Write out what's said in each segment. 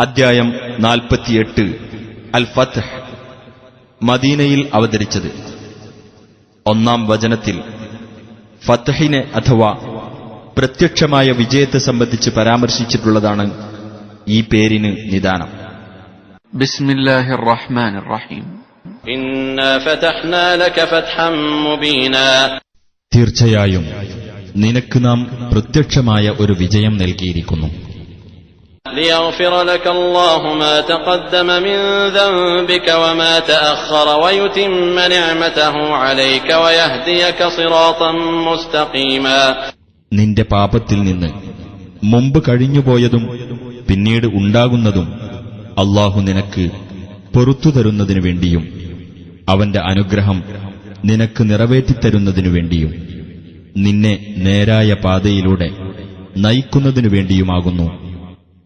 അധ്യായം നാൽപ്പത്തിയെട്ട്. അൽ ഫത്ത് മദീനയിൽ അവതരിച്ചത്. ഒന്നാം വചനത്തിൽ ഫത്തഹിനെ അഥവാ പ്രത്യക്ഷമായ വിജയത്തെ സംബന്ധിച്ച് പരാമർശിച്ചിട്ടുള്ളതാണ് ഈ പേരിന് നിദാനം. ബിസ്മില്ലാഹിർ റഹ്മാനിർ റഹീം തീർച്ചയായും നിനക്ക് നാം പ്രത്യക്ഷമായ ഒരു വിജയം നൽകിയിരിക്കുന്നു. ليغفر لك الله ما تقدم من ذنبك وما تأخر ويتم نعمته عليك ويهديك صراطا مستقيما നിന്റെ പാപത്തിൽ നിന്ന് മുമ്പ് കഴിഞ്ഞുപോയതും പിന്നീട് ഉണ്ടാകുന്നതും അള്ളാഹു നിനക്ക് പൊറത്തു തരുന്നതിനു വേണ്ടിയും അവന്റെ അനുഗ്രഹം നിനക്ക് നിറവേറ്റിത്തരുന്നതിനു വേണ്ടിയും നിന്നെ നേരായ പാതയിലൂടെ നയിക്കുന്നതിനു വേണ്ടിയുമാകുന്നു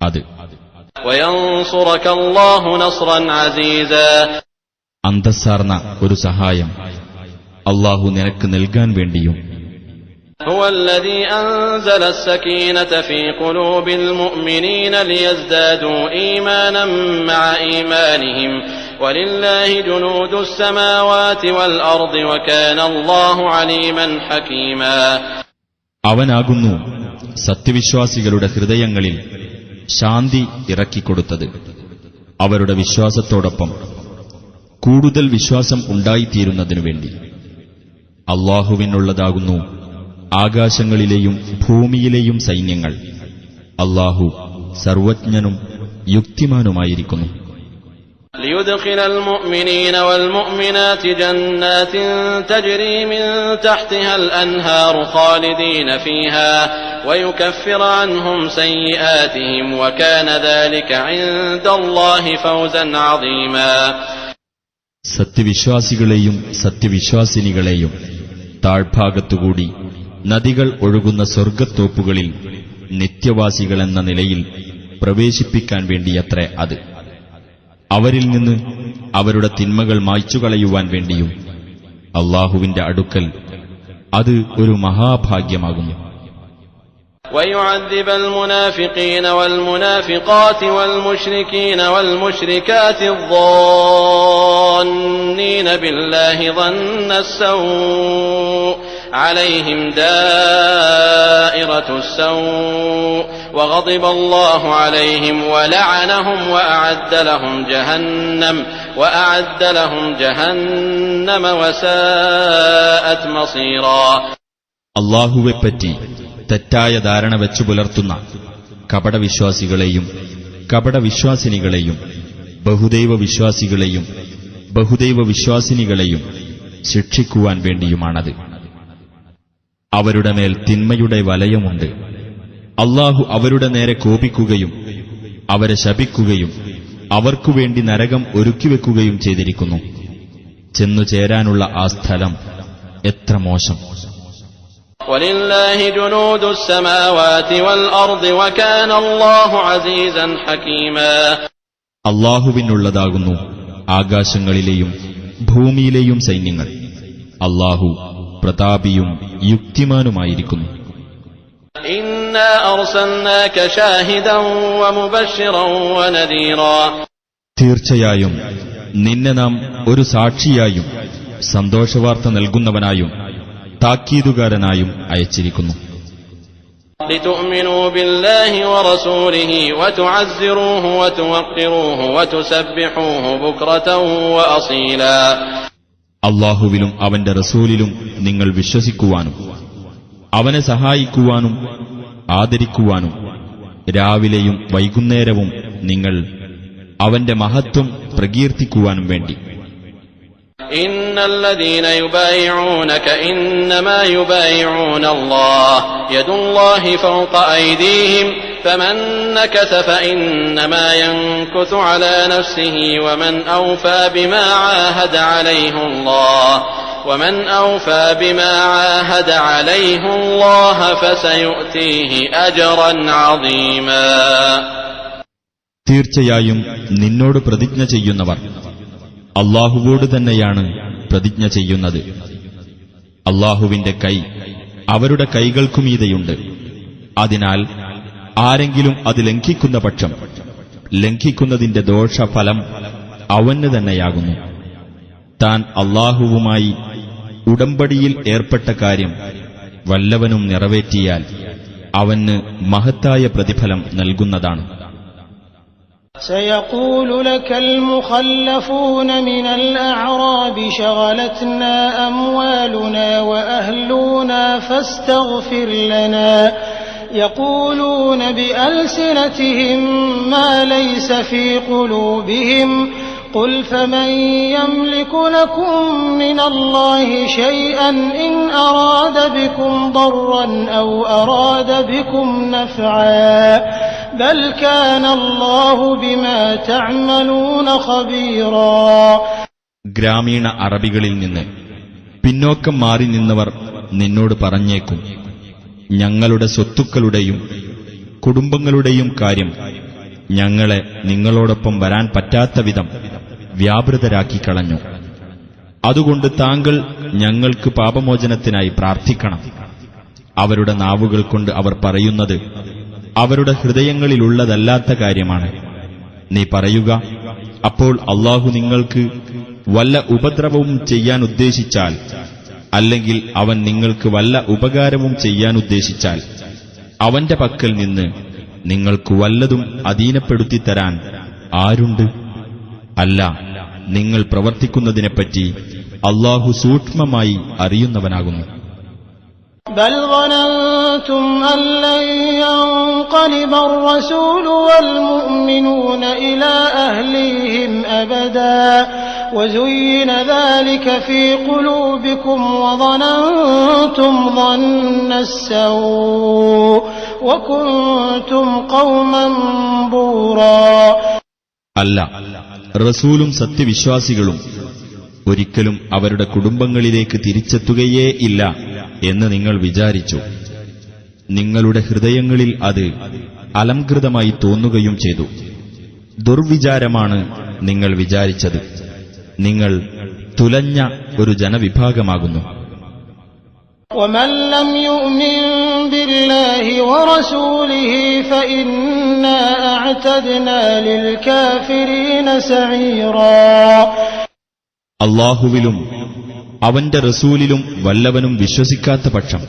അത് وينصرك الله نصرا عزيزا അന്തസ്സാർന്ന ഒരു സഹായം അള്ളാഹു നിനക്ക് നൽകാൻ വേണ്ടിയും هو الذي أنزل السكينة في قلوب المؤمنين ليزدادوا إيمانا مع إيمانهم ولله جنود السماوات والأرض وكان الله عليما حكيما അവനാകുന്നു സത്യവിശ്വാസികളുടെ ഹൃദയങ്ങളിൽ ശാന്തി ഇറക്കിക്കൊടുത്തത്. അവരുടെ വിശ്വാസത്തോടൊപ്പം കൂടുതൽ വിശ്വാസം ഉണ്ടായിത്തീരുന്നതിനു വേണ്ടി. അള്ളാഹുവിനുള്ളതാകുന്നു ആകാശങ്ങളിലെയും ഭൂമിയിലെയും സൈന്യങ്ങൾ. അള്ളാഹു സർവജ്ഞനും യുക്തിമാനുമായിരിക്കുന്നു. ليدخل المؤمنين والمؤمنات جنات تجري من تحتها الأنهار خالدين فيها ويكفر عنهم سيئاتهم وكان ذلك عند الله فوزا عظيما സത്യവിശ്വാസികളെയും സത്യവിശ്വാസിനികളെയും താഴ്ഭാഗത്തുകൂടി നദികൾ ഒഴുകുന്ന സ്വർഗത്തോപ്പുകളിൽ നിത്യവാസികളെന്ന നിലയിൽ പ്രവേശിപ്പിക്കാൻ വേണ്ടിയത്രേ അത് അവരിൽ നിന്ന് അവരുടെ തിന്മകൾ മായ്ച്ചുകളയുവാൻ വേണ്ടിയും അള്ളാഹുവിന്റെ അടുക്കൽ അത് ഒരു മഹാഭാഗ്യമാകുന്നു ويعذب المنافقين والمنافقات والمشركين والمشركات الظانين بالله ظن السوء عليهم دائرة السوء وغضب الله عليهم ولعنهم وأعد لهم جهنم وأعد لهم جهنم وساءت مصيرا അള്ളാഹുവെപ്പറ്റി തെറ്റായ ധാരണ വെച്ചു പുലർത്തുന്ന കപടവിശ്വാസികളെയും കപടവിശ്വാസിനികളെയും ബഹുദൈവ വിശ്വാസികളെയും ബഹുദൈവ വിശ്വാസിനികളെയും ശിക്ഷിക്കുവാൻ വേണ്ടിയുമാണത് അവരുടെ മേൽ തിന്മയുടെ വലയമുണ്ട്. അള്ളാഹു അവരുടെ നേരെ കോപിക്കുകയും അവരെ ശപിക്കുകയും അവർക്കുവേണ്ടി നരകം ഒരുക്കിവെക്കുകയും ചെയ്തിരിക്കുന്നു. ചെന്നു ചേരാനുള്ള ആ സ്ഥലം എത്ര മോശം. അള്ളാഹുവിനുള്ളതാകുന്നു ആകാശങ്ങളിലെയും ഭൂമിയിലെയും സൈന്യങ്ങൾ അള്ളാഹു പ്രതാപിയും യുക്തിമാനുമായിരിക്കുന്നു إنا أرسلناك شاهدا ومبشرا ونذيرا തീർച്ചയായും നിന്നെ നാം ഒരു സാക്ഷിയായും സന്തോഷവാർത്ത നൽകുന്നവനായും താക്കീതുകാരനായും അയച്ചിരിക്കുന്നു لتؤمنوا بالله ورسوله وتعزروه وتوقروه وتسبحوه بكرة وأصيلا അള്ളാഹുവിലും അവന്റെ റസൂലിലും നിങ്ങൾ വിശ്വസിക്കുവാനും അവനെ സഹായിക്കുവാനും ആദരിക്കുവാനും രാവിലെയും വൈകുന്നേരവും നിങ്ങൾ അവന്റെ മഹത്വം പ്രകീർത്തിക്കുവാനും വേണ്ടി إن الذين يبايعونك إنما يبايعون الله يد الله فوق أيديهم فمن نكث فإنما ينكث على نفسه ومن أوفى بما عاهد عليه الله ومن أوفى بما عاهد عليه الله فسيؤتيه أجرا عظيما തീർച്ചയായും നിന്നോട് പ്രതിജ്ഞ ചെയ്യുന്നവർ അള്ളാഹുവോട് തന്നെയാണ് പ്രതിജ്ഞ ചെയ്യുന്നത് അള്ളാഹുവിന്റെ കൈ അവരുടെ കൈകൾക്കുമീതെയുണ്ട് അതിനാൽ ആരെങ്കിലും അത് ലംഘിക്കുന്ന പക്ഷം ലംഘിക്കുന്നതിന്റെ ദോഷഫലം അവന് തന്നെയാകുന്നു താൻ അള്ളാഹുവുമായി ഉടമ്പടിയിൽ ഏർപ്പെട്ട കാര്യം വല്ലവനും നിറവേറ്റിയാൽ അവന് മഹത്തായ പ്രതിഫലം നൽകുന്നതാണ് سيقول لك المخلفون من الأعراب شغلتنا أموالنا وأهلنا فاستغفر لنا يقولون بألسنتهم ما ليس في قلوبهم قل فمن يملك لكم من الله شيئا إن أراد بكم ضرا أو أراد بكم نفعا بل كان الله بما تعملون خبيرا ഗ്രാമീണ അറബികളിൽ നിന്ന് പിന്നോക്കം മാറി നിന്നവർ നിന്നോട് പറഞ്ഞേക്കും ഞങ്ങളുടെ സ്വത്തുക്കളുടെയും കുടുംബങ്ങളുടെയും കാര്യം ഞങ്ങളെ നിങ്ങളോടൊപ്പം വരാൻ പറ്റാത്ത വിധം വ്യാപൃതരാക്കി കളഞ്ഞു. അതുകൊണ്ട് താങ്കൾ ഞങ്ങൾക്ക് പാപമോചനത്തിനായി പ്രാർത്ഥിക്കണം. അവരുടെ നാവുകൾ കൊണ്ട് അവർ പറയുന്നത് അവരുടെ ഹൃദയങ്ങളിലുള്ളതല്ലാത്ത കാര്യമാണ്. നീ പറയുക അപ്പോൾ അള്ളാഹു നിങ്ങൾക്ക് വല്ല ഉപദ്രവവും ചെയ്യാൻ ഉദ്ദേശിച്ചാൽ അല്ലെങ്കിൽ അവൻ നിങ്ങൾക്ക് വല്ല ഉപകാരവും ചെയ്യാൻ ഉദ്ദേശിച്ചാൽ അവന്റെ പക്കൽ നിന്ന് നിങ്ങൾക്ക് വല്ലതും അധീനപ്പെടുത്തി തരാൻ ആരുണ്ട് അല്ല നിങ്ങൾ പ്രവർത്തിക്കുന്നതിനെപ്പറ്റി അള്ളാഹു സൂക്ഷ്മമായി അറിയുന്നവനാകുന്നു بل ظننتم أن لن ينقلب الرسول والمؤمنون إلى أهليهم أبدا وزين ذلك في قلوبكم وظننتم ظن السوء وكنتم قوما بورا അല്ല റസൂലും സത്യവിശ്വാസികളും ഒരിക്കലും അവരുടെ കുടുംബങ്ങളിലേക്ക് തിരിച്ചെത്തുകയേ ഇല്ല എന്ന് നിങ്ങൾ വിചാരിച്ചു നിങ്ങളുടെ ഹൃദയങ്ങളിൽ അത് അലംകൃതമായി തോന്നുകയും ചെയ്തു ദുർവിചാരമാണ് നിങ്ങൾ വിചാരിച്ചത് നിങ്ങൾ തുലഞ്ഞ ഒരു ജനവിഭാഗമാകുന്നു ومن لم يؤمن بالله ورسوله فإنا أعتدنا للكافرين سعيرا അള്ളാഹുവിലും അവന്റെ റസൂലിലും വല്ലവനും വിശ്വസിക്കാത്ത പക്ഷം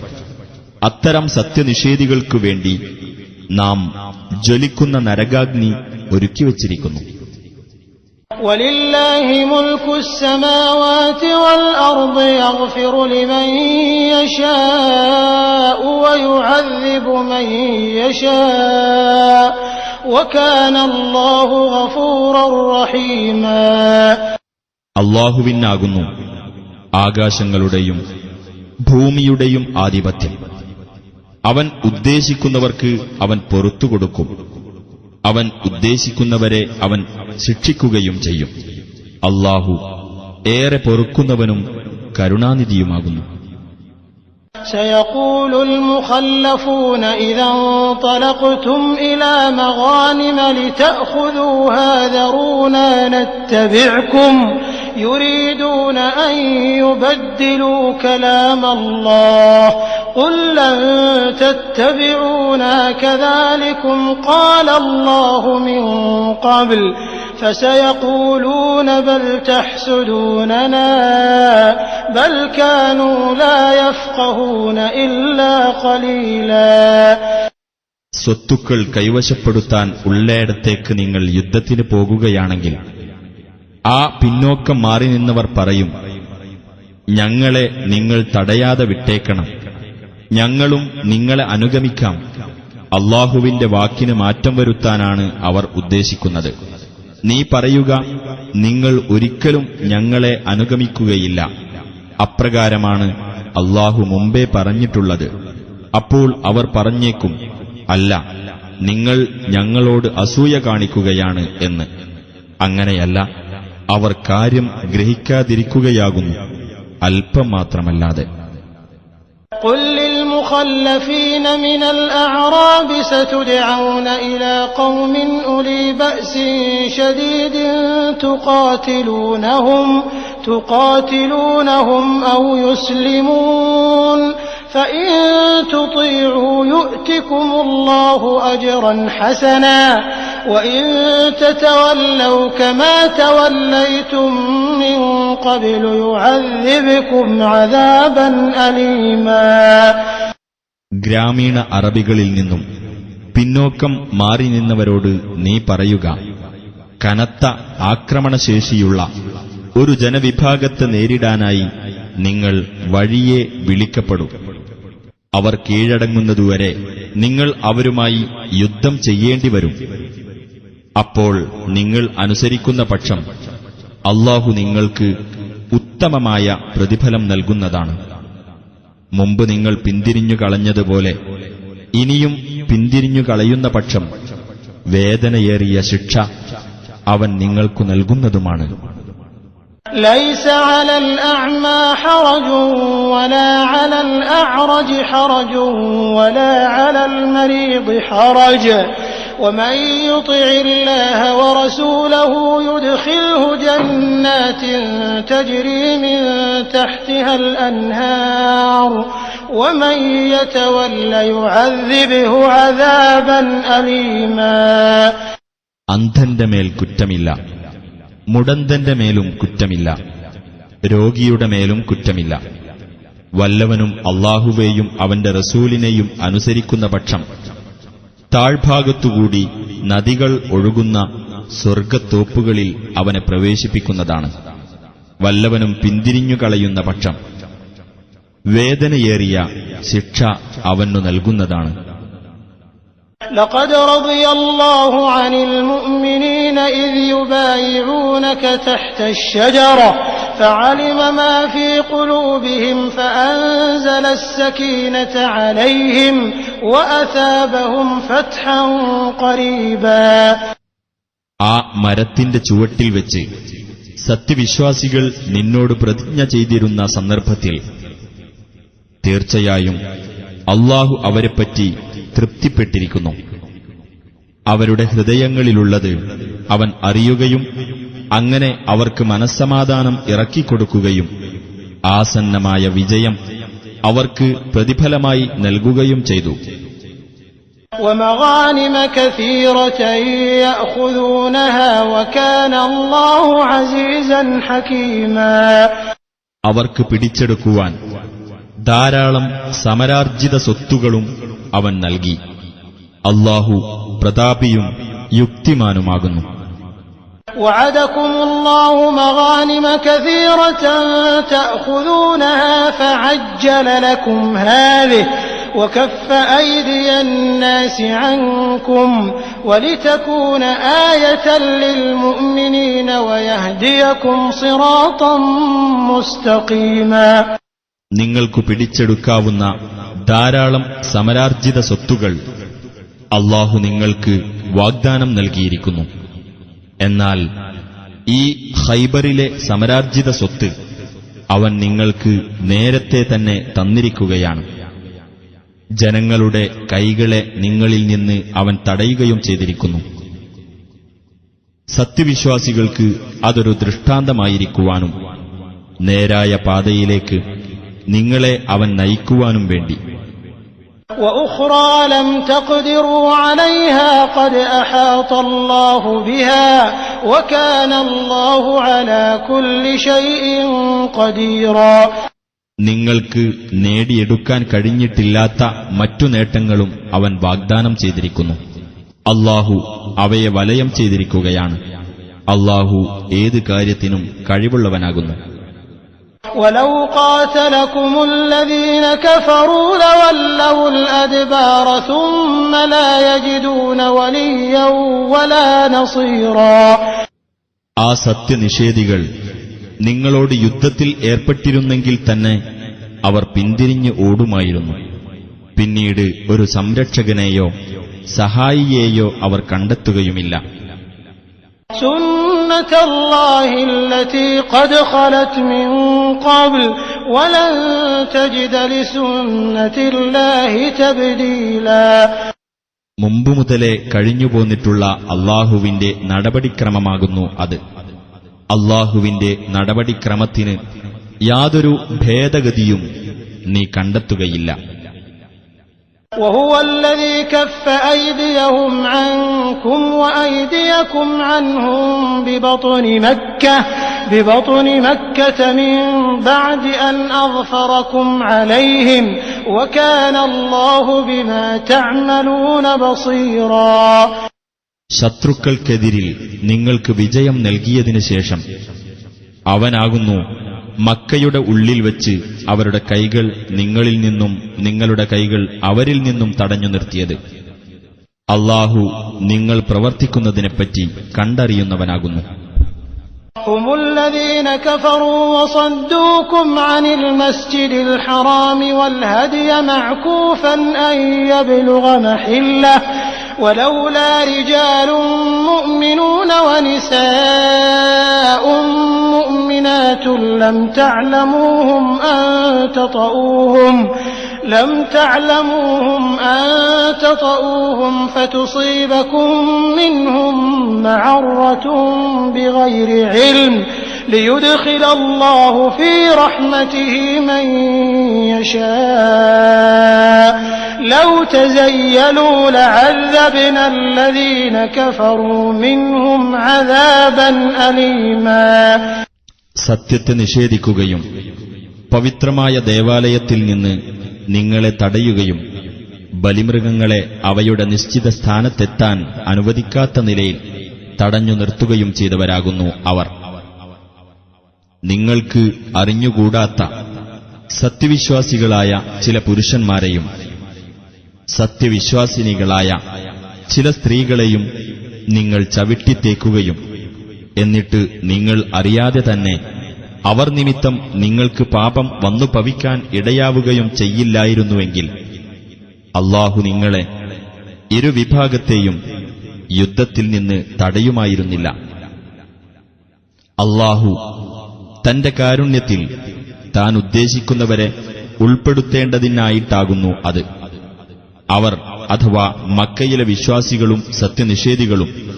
അത്തരം സത്യനിഷേധികൾക്കു വേണ്ടി നാം ജ്വലിക്കുന്ന നരകാഗ്നി ഒരുക്കിവച്ചിരിക്കുന്നു ولله ملك السماوات والأرض يغفر لمن يشاء ويعذب من يشاء وكان الله غفورا رحيما അള്ളാഹുവിനാകുന്നു ആകാശങ്ങളുടെയും ഭൂമിയുടെയും ആധിപത്യം അവൻ ഉദ്ദേശിക്കുന്നവർക്ക് അവൻ പൊറത്തുകൊടുക്കും അവൻ ഉദ്ദേശിക്കുന്നവരെ അവൻ ശിക്ഷിക്കുകയും ചെയ്യും അള്ളാഹു ഏറെ പൊറുക്കുന്നവനും കരുണാനിധിയുമാകുന്നു سيقول المخلفون إذا انطلقتم إلى مغانم لتأخذوها ذرونا نتبعكم يريدون أن يبدلوا كلام الله قل لن تتبعونا كذلكم قال الله من قبل فسيقولون بل تحسدوننا بل كانوا لا يفقهون إلا قليلا സ്വത്തുക്കൾ കൈവശപ്പെടുത്താൻ ഉള്ളയിടത്തേക്ക് നിങ്ങൾ യുദ്ധത്തിന് പോകുകയാണെങ്കിൽ ആ പിന്നോക്കം മാറി നിന്നവർ പറയും ഞങ്ങളെ നിങ്ങൾ തടയാതെ വിട്ടേക്കണം. ഞങ്ങളും നിങ്ങളെ അനുഗമിക്കാം. അള്ളാഹുവിന്റെ വാക്കിന് മാറ്റം വരുത്താനാണ് അവർ ഉദ്ദേശിക്കുന്നത്. നീ പറയുക നിങ്ങൾ ഒരിക്കലും ഞങ്ങളെ അനുഗമിക്കുകയില്ല. അപ്രകാരമാണ് അള്ളാഹു മുമ്പേ പറഞ്ഞിട്ടുള്ളത്. അപ്പോൾ അവർ പറഞ്ഞേക്കും അല്ല നിങ്ങൾ ഞങ്ങളോട് അസൂയ കാണിക്കുകയാണ് എന്ന്. അങ്ങനെയല്ല അവർ കാര്യം ഗ്രഹിക്കാതിരിക്കുകയാകുന്നു അല്പം മാത്രമല്ലാതെ قل للمخلفين من الأعراب ستدعون إلى قوم أولي بأس شديد تقاتلونهم تقاتلونهم أو يسلمون فإن تطيعوا يؤتكم الله أجرا حسنا وإن تتولوا كما توليتم من قبل يعذبكم عذابا أليما ഗ്രാമീണ അറബികളിൽ നിന്നും പിന്നോക്കം മാറി നിന്നവരോട് നീ പറയുക കനത്ത ആക്രമണശേഷിയുള്ള ഒരു ജനവിഭാഗത്തെ നേരിടാനായി നിങ്ങൾ വഴിയെ വിളിക്കപ്പെടും അവർ കീഴടങ്ങുന്നതുവരെ നിങ്ങൾ അവരുമായി യുദ്ധം ചെയ്യേണ്ടി വരും അപ്പോൾ നിങ്ങൾ അനുസരിക്കുന്ന പക്ഷം അള്ളാഹു നിങ്ങൾക്ക് ഉത്തമമായ പ്രതിഫലം നൽകുന്നതാണ് മുമ്പ് നിങ്ങൾ പിന്തിരിഞ്ഞു കളഞ്ഞതുപോലെ ഇനിയും പിന്തിരിഞ്ഞു കളയുന്ന പക്ഷം വേദനയേറിയ ശിക്ഷ അവൻ നിങ്ങൾക്കു നൽകുന്നതുമാണ് ليس على الأعمى حرج ولا على الأعرج حرج ولا على المريض حرج ومن يطع الله ورسوله يدخله جنات تجري من تحتها الأنهار ومن يتول يعذبه عذابا أليما അന്ധന്റെ മേൽ കുറ്റമില്ല മുടന്തന്റെ മേലും കുറ്റമില്ല രോഗിയുടെ മേലും കുറ്റമില്ല വല്ലവനും അള്ളാഹുവേയും അവന്റെ റസൂലിനെയും അനുസരിക്കുന്ന പക്ഷം താഴ്ഭാഗത്തുകൂടി നദികൾ ഒഴുകുന്ന സ്വർഗത്തോപ്പുകളിൽ അവനെ പ്രവേശിപ്പിക്കുന്നതാണ്. വല്ലവനും പിന്തിരിഞ്ഞു കളയുന്ന പക്ഷം. വേദനയേറിയ ശിക്ഷ അവനു നൽകുന്നതാണ്. لقد رضي الله عن المؤمنين إذ يبايعونك تحت الشجرة فعلم ما في قلوبهم فأنزل السكينة عليهم وأثابهم فتحا قريبا ആ മരത്തിന്റെ ചുവട്ടിൽ വെച്ച് സത്യവിശ്വാസികൾ നിന്നോട് പ്രതിജ്ഞ ചെയ്തിരുന്ന സന്ദർഭത്തിൽ തീർച്ചയായും അള്ളാഹു അവരെപ്പറ്റി തൃപ്തിപ്പെട്ടിരിക്കുന്നു. അവരുടെ ഹൃദയങ്ങളിലുള്ളത് അവൻ അറിയുകയും അങ്ങനെ അവർക്ക് മനസ്സമാധാനം ഇറക്കിക്കൊടുക്കുകയും ആസന്നമായ വിജയം അവർക്ക് പ്രതിഫലമായി നൽകുകയും ചെയ്തു. അവർക്ക് പിടിച്ചെടുക്കുവാൻ ധാരാളം സമരാർജിത സ്വത്തുകളും അവൻ നൽകി അള്ളാഹു പ്രതാപിയും യുക്തിമാനുമാകുന്നു وعدكم الله مغانم كثيرة تأخذونها فعجل لكم هذه وكف أيدي الناس عنكم ولتكون آية للمؤمنين ويهديكم صراطا مستقيما നിങ്ങൾക്കു പിടിച്ചെടുക്കാവുന്ന ധാരാളം സമരാർജിത സ്വത്തുകൾ അള്ളാഹു നിങ്ങൾക്ക് വാഗ്ദാനം നൽകിയിരിക്കുന്നു. എന്നാൽ ഈ ഹൈബറിലെ സമരാർജിത സ്വത്ത് അവൻ നിങ്ങൾക്ക് നേരത്തെ തന്നെ തന്നിരിക്കുകയാണ്. ജനങ്ങളുടെ കൈകളെ നിങ്ങളിൽ നിന്ന് അവൻ തടയുകയും ചെയ്തിരിക്കുന്നു. സത്യവിശ്വാസികൾക്ക് അതൊരു ദൃഷ്ടാന്തമായിരിക്കുവാനും നേരായ പാതയിലേക്ക് നിങ്ങളെ അവൻ നയിക്കുവാനും വേണ്ടി وأخرى لم تقدروا عليها قد أحاط الله بها وكان الله على كل شيء قديرا നിങ്ങൾക്ക് നേടിയെടുക്കാൻ കഴിഞ്ഞിട്ടില്ലാത്ത മറ്റു നേട്ടങ്ങളും അവൻ വാഗ്ദാനം ചെയ്തിരിക്കുന്നു അള്ളാഹു അവയെ വലയം ചെയ്തിരിക്കുകയാണ് അള്ളാഹു ഏത് കാര്യത്തിനും കഴിവുള്ളവനാകുന്നു ولو قاتلكم الذين كفروا لولوا الأدبار ثم لا يجدون وليا ولا نصيرا ആ സത്യനിഷേധികൾ നിങ്ങളോട് യുദ്ധത്തിൽ ഏർപ്പെട്ടിരുന്നെങ്കിൽ തന്നെ അവർ പിന്തിരിഞ്ഞ് ഓടുമായിരുന്നു പിന്നീട് ഒരു സംരക്ഷകനെയോ സഹായിയെയോ അവർ കണ്ടെത്തുകയുമില്ല سنة الله التي قد خلت من قبل ولن تجد لسنة الله تبديلا മുമ്പു മുതലേ കഴിഞ്ഞുപോന്നിട്ടുള്ള അള്ളാഹുവിന്റെ നടപടിക്രമമാകുന്നു അത് അള്ളാഹുവിന്റെ നടപടിക്രമത്തിന് യാതൊരു ഭേദഗതിയും നീ കണ്ടെത്തുകയില്ല وهو الذي كف أيديهم عنكم وأيديكم عنهم ببطن مكة ببطن مكة من بعد أن أظفركم عليهم وكان الله بما تعملون بصيرا ശത്രുക്കൾക്കെതിരിൽ നിങ്ങൾക്ക് വിജയം നൽകിയതിനു ശേഷം അവനാകുന്നു മക്കയുടെ ഉള്ളിൽ വച്ച് അവരുടെ കൈകൾ നിങ്ങളിൽ നിന്നും നിങ്ങളുടെ കൈകൾ അവരിൽ നിന്നും തടഞ്ഞു നിർത്തിയത് അള്ളാഹു നിങ്ങൾ പ്രവർത്തിക്കുന്നതിനെപ്പറ്റി കണ്ടറിയുന്നവനാകുന്നു هم الذين كفروا وصدوكم عن المسجد الحرام والهدي معكوفا أن يبلغ محله ولولا رجال مؤمنون ونساء مؤمنات لم تعلموهم أن تطؤوهم لم تعلموهم أن تطؤوهم فتصيبكم منهم معرة بغير علم ليدخل الله في رحمته من يشاء. لو تزيلوا لعذبنا الذين كفروا منهم عذابا أليما. സത്യത്തെ നിഷേധിക്കുകയും പവിത്രമായ ദേവാലയത്തിൽ നിന്ന് നിങ്ങളെ തടയുകയും ബലിമൃഗങ്ങളെ അവയുടെ നിശ്ചിത സ്ഥാനത്തെത്താൻ അനുവദിക്കാത്ത നിലയിൽ തടഞ്ഞു നിർത്തുകയും ചെയ്തവരാകുന്നു അവർ. നിങ്ങൾക്ക് അറിഞ്ഞുകൂടാത്ത സത്യവിശ്വാസികളായ ചില പുരുഷന്മാരെയും സത്യവിശ്വാസിനികളായ ചില സ്ത്രീകളെയും നിങ്ങൾ ചവിട്ടിത്തേക്കുകയും എന്നിട്ട് നിങ്ങൾ അറിയാതെ തന്നെ അവർ നിമിത്തം നിങ്ങൾക്ക് പാപം വന്നു പവിക്കാൻ ഇടയാവുകയും ചെയ്യില്ലായിരുന്നുവെങ്കിൽ അള്ളാഹു നിങ്ങളെ ഇരുവിഭാഗത്തെയും യുദ്ധത്തിൽ നിന്ന് തടയുമായിരുന്നില്ല. അള്ളാഹു തന്റെ കാരുണ്യത്തിൽ താൻ ഉദ്ദേശിക്കുന്നവരെ ഉൾപ്പെടുത്തേണ്ടതിനായിട്ടാകുന്നു അത്. അവർ അഥവാ മക്കയിലെ വിശ്വാസികളും സത്യനിഷേധികളും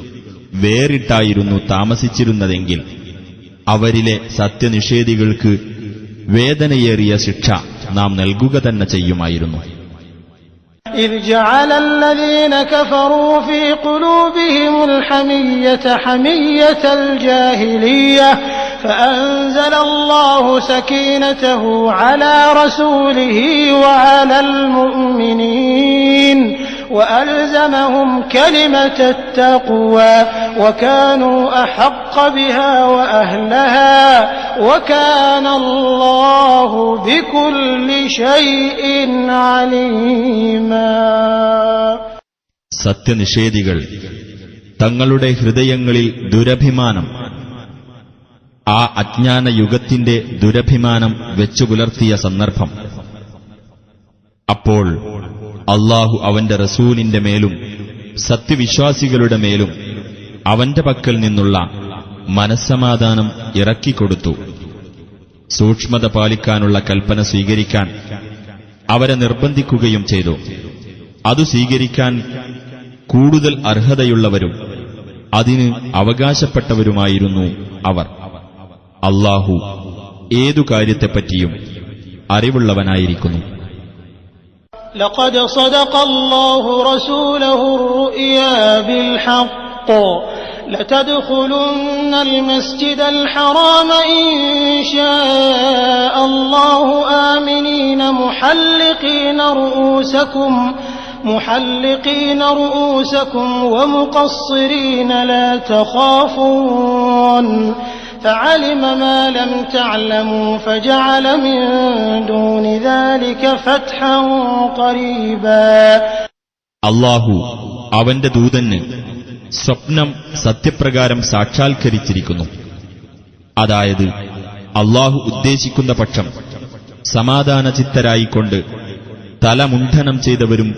വേറിട്ടായിരുന്നു താമസിച്ചിരുന്നതെങ്കിൽ അവരിലെ സത്യനിഷേധികൾക്ക് വേദനയേറിയ ശിക്ഷ നാം നൽകുക തന്നെ ചെയ്യുമായിരുന്നു إذ جعل الذين كفروا في قلوبهم الحمية حمية الجاهلية فأنزل الله سكينته على رسوله وعلى المؤمنين وألزمهم كلمة التقوى وكانوا أحق بها وأهلها وكان الله بكل شيء عليما സത്യനിഷേധികൾ തങ്ങളുടെ ഹൃദയങ്ങളിൽ ദുരഭിമാനം ആ അജ്ഞാന യുഗത്തിന്റെ ദുരഭിമാനം വെച്ചു പുലർത്തിയ സന്ദർഭം അപ്പോൾ അള്ളാഹു അവന്റെ റസൂലിന്റെ മേലും സത്യവിശ്വാസികളുടെ മേലും അവന്റെ പക്കൽ നിന്നുള്ള മനസ്സമാധാനം ഇറക്കിക്കൊടുത്തു. സൂക്ഷ്മത പാലിക്കാനുള്ള കൽപ്പന സ്വീകരിക്കാൻ അവരെ നിർബന്ധിക്കുകയും ചെയ്തു. അത് സ്വീകരിക്കാൻ കൂടുതൽ അർഹതയുള്ളവരും അതിന് അവകാശപ്പെട്ടവരുമായിരുന്നു അവർ. അള്ളാഹു ഏതു കാര്യത്തെപ്പറ്റിയും അറിവുള്ളവനായിരിക്കുന്നു. لقد صدق الله رسوله الرؤيا بالحق. لتدخلن المسجد الحرام إن شاء الله آمنين محلقين رؤوسكم محلقين رؤوسكم ومقصرين لا تخافون. فعلم ما لم تعلموا فجعل من دون ذلك فتحا قريبا അള്ളാഹു അവന്റെ ദൂതന് സ്വപ്നം സത്യപ്രകാരം സാക്ഷാത്കരിച്ചിരിക്കുന്നു അതായത് അള്ളാഹു ഉദ്ദേശിക്കുന്ന പക്ഷം സമാധാനചിത്തരായിക്കൊണ്ട് തലമുണ്ഠനം ചെയ്തവരും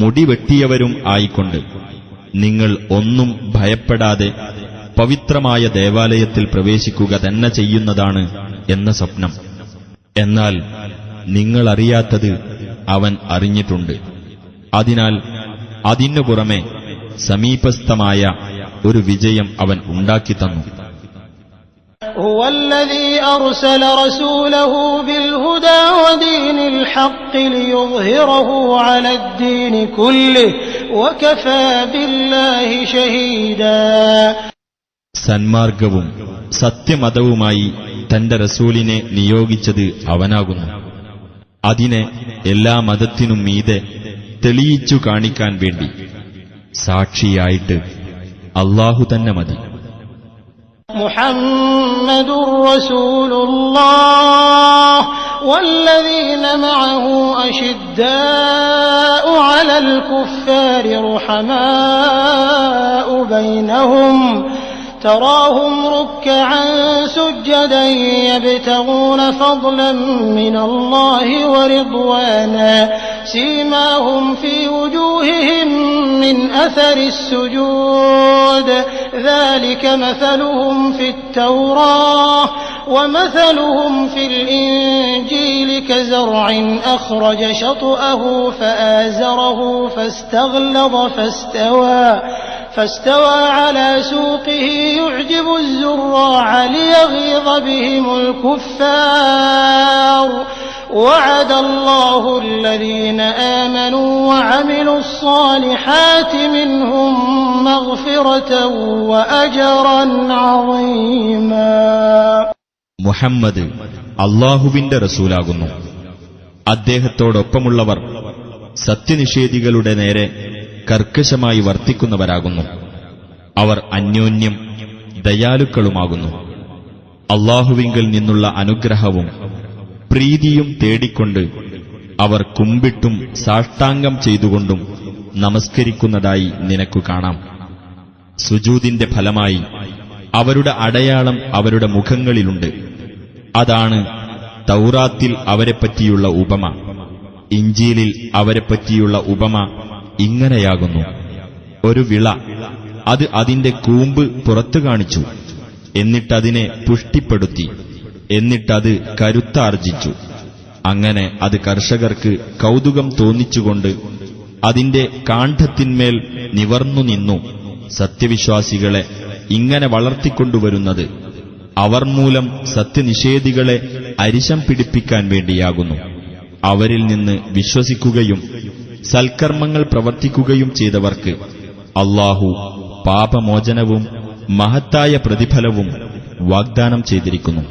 മുടിവെട്ടിയവരും ആയിക്കൊണ്ട് നിങ്ങൾ ഒന്നും ഭയപ്പെടാതെ പവിത്രമായ ദേവാലയത്തിൽ പ്രവേശിക്കുക തന്നെ ചെയ്യുന്നതാണ് എന്ന സ്വപ്നം എന്നാൽ നിങ്ങളറിയാത്തത് അവൻ അറിഞ്ഞിട്ടുണ്ട് അതിനാൽ അതിനു പുറമെ സമീപസ്ഥമായ ഒരു വിജയം അവൻ ഉണ്ടാക്കിത്തന്നു هو الذي أرسل رسوله بالهدى ودين الحق ليظهره على الدين كله وكفى بالله شهيدا സന്മാർഗവും സത്യമതവുമായി തന്റെ റസൂലിനെ നിയോഗിച്ചത് അവനാകുന്നു അതിനെ എല്ലാ മതത്തിനും മീതെ തെളിയിച്ചു കാണിക്കാൻ വേണ്ടി സാക്ഷിയായിട്ട് അള്ളാഹു തന്നെ മതി محمد رسول الله والذين معه أشداء على الكفار رحماء بينهم تراهم ركعا سجدا يبتغون فضلا من الله ورضوانا سيماهم في وجوههم من أثر السجود. ذلك مثلهم في التوراة ومثلهم في الإنجيل كزرع أخرج شطأه فآزره فاستغلظ فاستوى. فاستوى على سوقه يعجب الزراع ليغيظ بهم الكفار وعد الله الذين آمنوا وعملوا الصالحات منهم مغفرة وأجرا عظيما മുഹമ്മദ് അള്ളാഹുവിന്റെ റസൂലാകുന്നു അദ്ദേഹത്തോടൊപ്പമുള്ളവർ സത്യനിഷേധികളുടെ നേരെ കർക്കശമായി വർത്തിക്കുന്നവരാകുന്നു. അവർ അന്യോന്യം ദയാലുക്കളുമാകുന്നു. അള്ളാഹുവിങ്കിൽ നിന്നുള്ള അനുഗ്രഹവും പ്രീതിയും തേടിക്കൊണ്ട് അവർ കുമ്പിട്ടും സാഷ്ടാംഗം ചെയ്തുകൊണ്ടും നമസ്കരിക്കുന്നതായി നിനക്കു കാണാം. സുജൂതിന്റെ ഫലമായി അവരുടെ അടയാളം അവരുടെ മുഖങ്ങളിലുണ്ട്. അതാണ് തൗറാത്തിൽ അവരെപ്പറ്റിയുള്ള ഉപമ. ഇഞ്ചീലിൽ അവരെപ്പറ്റിയുള്ള ഉപമ ഇങ്ങനെയാകുന്നു. ഒരു വിള അത് അതിന്റെ കൂമ്പ് പുറത്തു കാണിച്ചു. എന്നിട്ടതിനെ പുഷ്ടിപ്പെടുത്തി. എന്നിട്ടത് കരുത്താർജിച്ചു. അങ്ങനെ അത് കർഷകർക്ക് കൗതുകം തോന്നിച്ചുകൊണ്ട് അതിന്റെ കാണ്ഡത്തിന്മേൽ നിവർന്നു നിന്നു. സത്യവിശ്വാസികളെ ഇങ്ങനെ വളർത്തിക്കൊണ്ടുവരുന്നത് അവർ മൂലം സത്യനിഷേധികളെ അരിശം പിടിപ്പിക്കാൻ വേണ്ടിയാകുന്നു. അവരിൽ നിന്ന് വിശ്വസിക്കുകയും സൽക്കർമ്മങ്ങൾ പ്രവർത്തിക്കുകയും ചെയ്തവർക്ക് അള്ളാഹു പാപമോചനവും മഹത്തായ പ്രതിഫലവും വാഗ്ദാനം ചെയ്തിരിക്കുന്നു.